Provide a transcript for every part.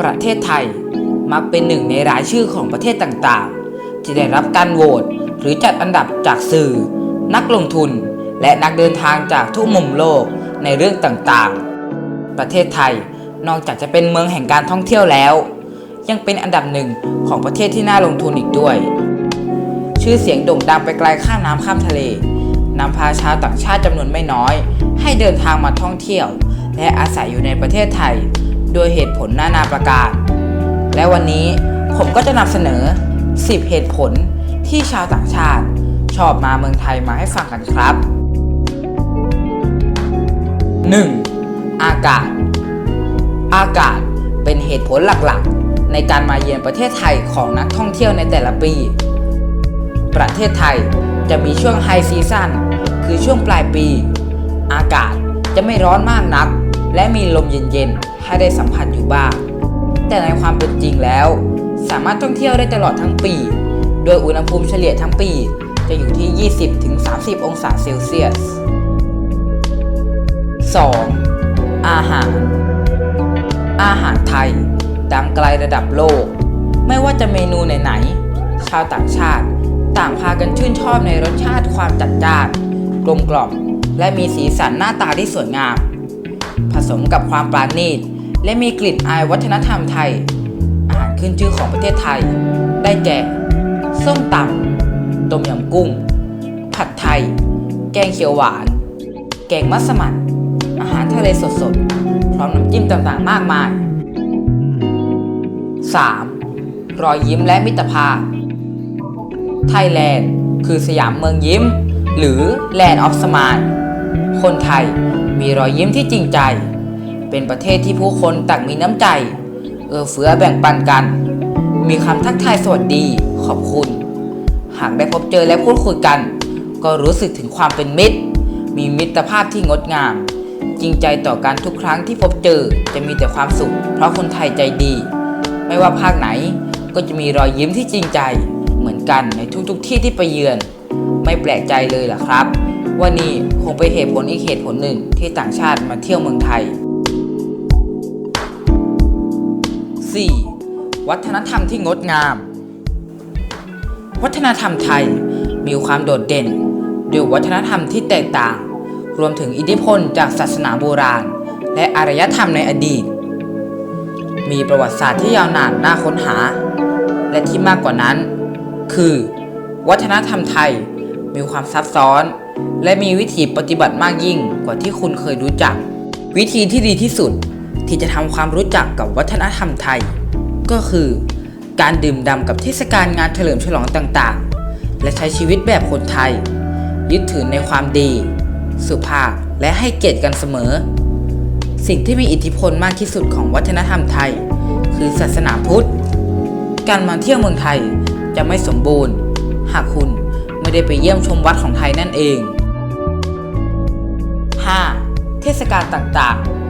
ประเทศไทยมักเป็นหนึ่งในรายชื่อของประเทศต่างๆ ที่ได้รับการโหวตหรือจัดอันดับจากสื่อ นักลงทุน และนักเดินทางจากทุกมุมโลกในเรื่องต่างๆ ประเทศไทยนอกจากจะเป็นเมืองแห่งการท่องเที่ยวแล้ว ยังเป็นอันดับหนึ่งของประเทศที่น่าลงทุนอีกด้วย ชื่อเสียงโด่งดังไปไกลข้ามน้ำข้ามทะเลนำพาชาวต่างชาติจำนวนไม่น้อย ให้เดินทางมาท่องเที่ยว และอาศัยอยู่ในประเทศไทย โดยเหตุผลนานาประการ และวันนี้ผมก็จะนำเสนอ 10 เหตุผลที่ชาวต่างชาติ ชอบมาเมืองไทยมาให้ฟังกันครับ 1. อากาศ อากาศเป็นเหตุผลหลักๆ ในการมาเยือนประเทศไทยของนักท่องเที่ยวในแต่ละปี ประเทศไทยจะมีช่วงไฮซีซั่นคือช่วงปลายปี อากาศจะไม่ร้อนมากนัก และมีลมเย็นๆ ให้ได้สัมผัสอยู่บ้าง แต่ในความเป็นจริงแล้ว สามารถท่องเที่ยวได้ตลอดทั้งปี โดยอุณหภูมิเฉลี่ยทั้งปี จะอยู่ที่ 20-30 องศาเซลเซียส 2. อาหาร อาหารไทย ดังไกลระดับโลก ไม่ว่าจะเมนูไหนๆชาวต่างชาติ ต่างพากันชื่นชอบในรสชาติความจัดจ้านกลมกล่อมและมีสีสันหน้าตาที่สวยงาม ผสมกับความปราณีต และมีกลิ่นอายวัฒนธรรมไทย อาหารขึ้นชื่อของประเทศไทย ได้แก่ ส้มตำต้มยำกุ้ง ผัดไทย แกงเขียวหวาน แกงมัสมั่นอาหารทะเลสดๆ พร้อมน้ำจิ้มต่างๆ มากมาย 3. รอยยิ้มและมิตรภาพ ไทยแลนด์คือสยามเมืองยิ้ม หรือ Land of Smile คนไทยมีรอยยิ้มที่จริงใจ เป็นประเทศที่ผู้คนต่างมีน้ำใจ เอื้อเฟื้อแบ่งปันกัน มีคำทักทายสวัสดีขอบคุณ หากได้พบเจอและพูดคุยกัน ก็รู้สึกถึงความเป็นมิตร มีมิตรภาพที่งดงาม จริงใจต่อกันทุกครั้งที่พบเจอจะมีแต่ความสุข เพราะคนไทยใจดี ไม่ว่าภาคไหนก็จะมีรอยยิ้มที่จริงใจเหมือนกันในทุกๆทที่ที่ไปเยือน ไม่แปลกใจเลยล่ะครับว่านี่คงเป็นเหตุผลอีกเหตุผลหนึ่งที่ต่างชาติมาเที่ยวเมืองไทย 4. วัฒนธรรมที่งดงาม วัฒนธรรมไทยมีความโดดเด่นด้วยวัฒนธรรมที่แตกต่าง รวมถึงอิทธิพลจากศาสนาโบราณ และอารยธรรมในอดีต มีประวัติศาสตร์ที่ยาวนานน่าค้นหา และที่มากกว่านั้น คือ วัฒนธรรมไทยมีความซับซ้อน และมีวิธีปฏิบัติมากยิ่งกว่าที่คุณเคยรู้จัก วิธีที่ดีที่สุด ที่จะทำความรู้จักกับวัฒนธรรมไทย ก็คือ การดื่มด่ำกับเทศกาลงานเฉลิมฉลองต่างๆ และใช้ชีวิตแบบคนไทย ยึดถือในความดี สุภาพและให้เกียรติกันเสมอ สิ่งที่มีอิทธิพลมากที่สุดของวัฒนธรรมไทย คือศาสนาพุทธ การมาเที่ยวเมืองไทยจะไม่สมบูรณ์ หากคุณไม่ได้ไปเยี่ยมชมวัดของไทยนั่นเอง 5. เทศกาลต่างๆ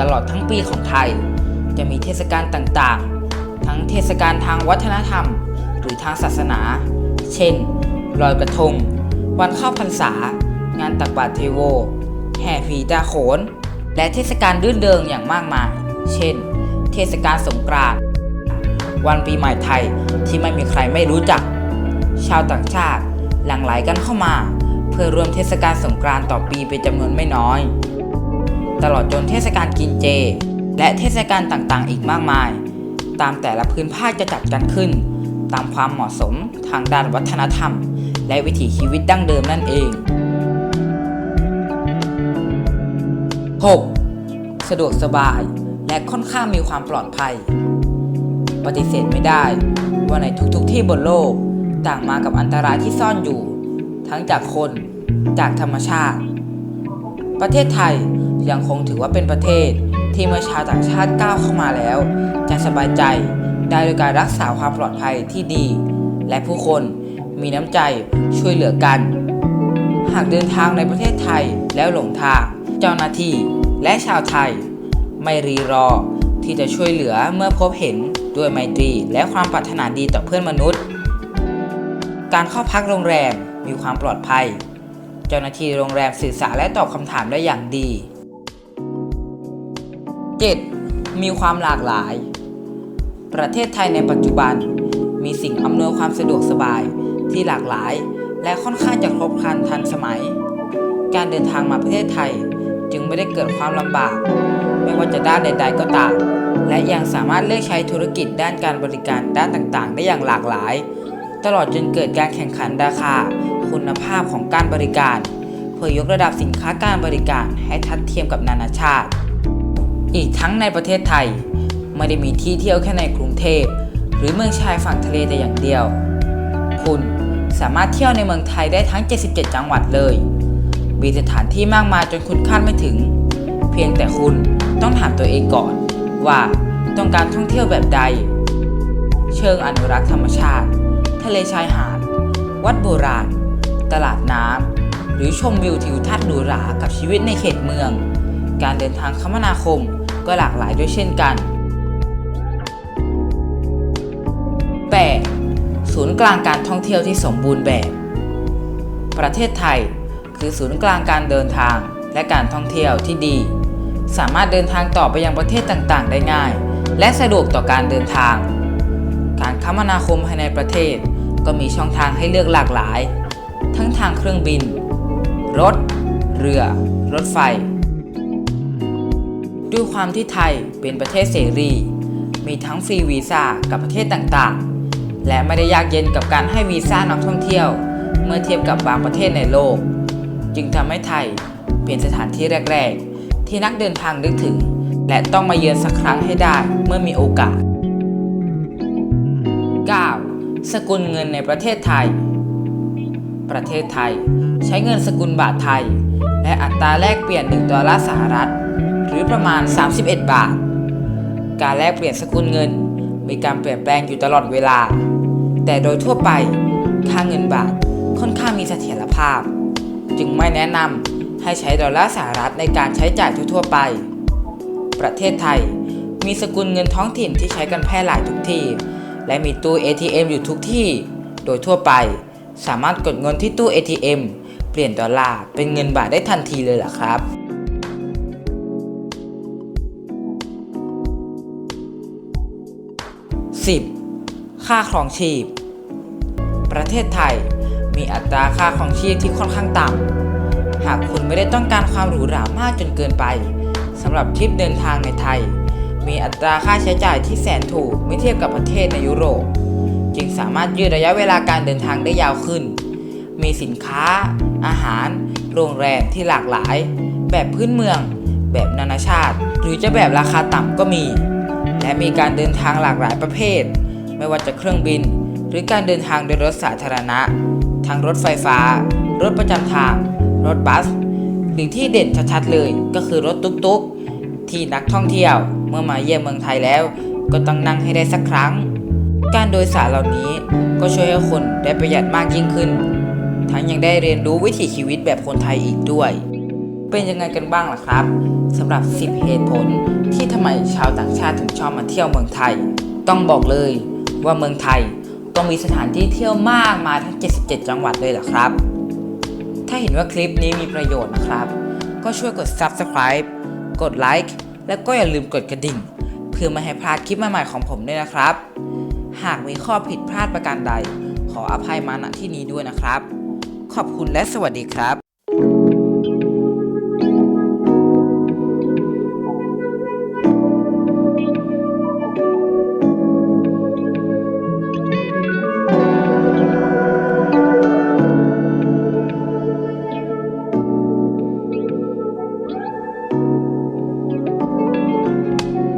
ตลอดทั้งปีของไทย จะมีเทศกาลต่างๆ ทั้งเทศกาลทางวัฒนธรรม หรือทางศาสนา เช่น ลอยกระทง วันเข้าพรรษา งานตักบาตรเทโว แห่ผีตาโขน และเทศกาลรื่นเริงอย่างมากมาย เช่น เทศกาลสงกรานต์วันปีใหม่ไทยที่ไม่มีใครไม่รู้จัก ชาวต่างชาติหลั่งไหลกันเข้ามา เพื่อร่วมเทศกาลสงกรานต์ต่อปีเป็นจำนวนไม่น้อย ตลอดจนเทศกาลกินเจ และเทศกาลต่างๆ อีกมากมาย ตามแต่ละพื้นภาคจะจัดกันขึ้น ตามความเหมาะสมทางด้านวัฒนธรรม และวิถีชีวิตดั้งเดิมนั่นเอง 6. สะดวกสบายและค่อนข้างมีความปลอดภัย ปฏิเสธไม่ได้ ว่าในทุกๆทที่บนโลก ต่างมากับอันตรายที่ซ่อนอยู่ ทั้งจากคน จากธรรมชาติ ประเทศไทย ยังคงถือว่าเป็นประเทศ ที่เมื่อชาวต่างชาติก้าวเข้ามาแล้ว จะสบายใจได้โดยการรักษาความปลอดภัยที่ดี และผู้คนมีน้ำใจช่วยเหลือกัน หากเดินทางในประเทศไทยแล้วหลงทางเจ้าหน้าที่และชาวไทย ไม่รีรอที่จะช่วยเหลือเมื่อพบเห็นด้วยไมตรีและความปรารถนาดีต่อเพื่อนมนุษย์ การเข้าพักโรงแรมมีความปลอดภัย เจ้าหน้าที่โรงแรมสื่อสารและตอบคำถามได้อย่างดี 7. มีความหลากหลาย ประเทศไทยในปัจจุบัน มีสิ่งอำนวยความสะดวกสบายที่หลากหลาย และค่อนข้างจะครบครันทันสมัย การเดินทางมาประเทศไทยจึงไม่ได้เกิดความลำบาก ไม่ว่าจะด้านใด ๆ ก็ตาม และยังสามารถเลือกใช้ธุรกิจด้านการบริการด้านต่างๆ ได้อย่างหลากหลาย ตลอดจนเกิดการแข่งขันราคา คุณภาพของการบริการ เพื่อยกระดับสินค้าการบริการให้ทัดเทียมกับนานาชาติ อีกทั้งในประเทศไทย ไม่ได้มีที่เที่ยวแค่ในกรุงเทพ หรือเมืองชายฝั่งทะเลแต่อย่างเดียว คุณสามารถเที่ยวในเมืองไทยได้ทั้ง 77 จังหวัดเลย มีสถานที่มากมายจนคุณคาดไม่ถึง เพียงแต่คุณต้องถามตัวเองก่อน ว่าต้องการท่องเที่ยวแบบใด เชิงอนุรักษ์ธรรมชาติ ทะเลชายหาด วัดโบราณ ตลาดน้ำหรือชมวิวทิวทัศน์หรูหรากับชีวิตในเขตเมือง การเดินทางคมนาคม ก็หลากหลายด้วยเช่นกัน 8. ศูนย์กลางการท่องเที่ยวที่สมบูรณ์แบบ ประเทศไทย คือศูนย์กลางการเดินทางและการท่องเที่ยวที่ดี สามารถเดินทางต่อไปยังประเทศต่างๆ ได้ง่าย และสะดวกต่อการเดินทาง การคมนาคมภายในประเทศ ก็มีช่องทางให้เลือกหลากหลาย ทั้งทางเครื่องบิน รถ เรือ รถไฟ ด้วยความที่ไทยเป็นประเทศเสรี มีทั้งฟรีวีซ่ากับประเทศต่างๆ และไม่ได้ยากเย็นกับการให้วีซ่านักท่องเที่ยว เมื่อเทียบกับบางประเทศในโลก จึงทำให้ไทยเป็นสถานที่แรก ๆ ที่นักเดินทางนึกถึง และต้องมาเยือนสักครั้งให้ได้เมื่อมีโอกาส 9. สกุลเงินในประเทศไทย ประเทศไทยใช้เงินสกุลบาทไทย และอัตราแลกเปลี่ยน 1 ดอลลาร์สหรัฐ รือประมาณ 31 บาท การแลกเปลี่ยนสกุลเงิน มีการเปลี่ยนแปลงอยู่ตลอดเวลา แต่โดยทั่วไปค่าเงินบาทค่อนข้างมีเสถียรภาพ จึงไม่แนะนำให้ใช้ดอลลาร์สหรัฐในการใช้จ่ายทั่วๆไป ประเทศไทยมีสกุลเงินท้องถิ่นที่ใช้กันแพร่หลายทุกที่ และมีตู้ ATM อยู่ทุกที่ โดยทั่วไป สามารถกดเงินที่ตู้ ATM เปลี่ยนดอลลาร์เป็นเงินบาทได้ทันทีเลยล่ะครับ 10. ค่าครองชีพ ประเทศไทยมีอัตราค่าครองชีพที่ค่อนข้างต่ำ หากคุณไม่ได้ต้องการความหรูหรามากจนเกินไปสำหรับทริปเดินทางในไทย มีอัตราค่าใช้จ่ายที่แสนถูกไม่เทียบกับประเทศในยุโรป จึงสามารถยืดระยะเวลาการเดินทางได้ยาวขึ้น มีสินค้า อาหาร โรงแรมที่หลากหลาย แบบพื้นเมือง แบบนานาชาติ หรือจะแบบราคาต่ำก็มี และมีการเดินทางหลากหลายประเภท ไม่ว่าจะเครื่องบิน หรือการเดินทางโดยรถสาธารณะ ทั้งรถไฟฟ้า รถประจำทาง รถบัส หรือที่เด่นชัดๆเลยก็คือรถตุ๊กๆ ที่นักท่องเที่ยวเมื่อมาเยี่ยมเมืองไทยแล้ว ก็ต้องนั่งให้ได้สักครั้ง การโดยสารเหล่านี้ก็ช่วยให้คนได้ประหยัดมากยิ่งขึ้น ทั้งยังได้เรียนรู้วิถีชีวิตแบบคนไทยอีกด้วย เป็นยังไงกันบ้างล่ะครับสำหรับ 10 เหตุผลที่ทำไมชาวต่างชาติถึงชอบมาเที่ยวเมืองไทย ต้องบอกเลยว่าเมืองไทยต้องมีสถานที่เที่ยวมากมายทั้ง 77 จังหวัดเลยล่ะครับ ถ้าเห็นว่าคลิปนี้มีประโยชน์นะครับ ก็ช่วยกด Subscribe กดไลค์แล้วก็อย่าลืมกดกระดิ่ง เพื่อไม่ให้พลาดคลิปใหม่ๆของผมด้วยนะครับ หากมีข้อผิดพลาดประการใด ขออภัยมาณที่นี้ด้วยนะครับ ขอบคุณและสวัสดีครับ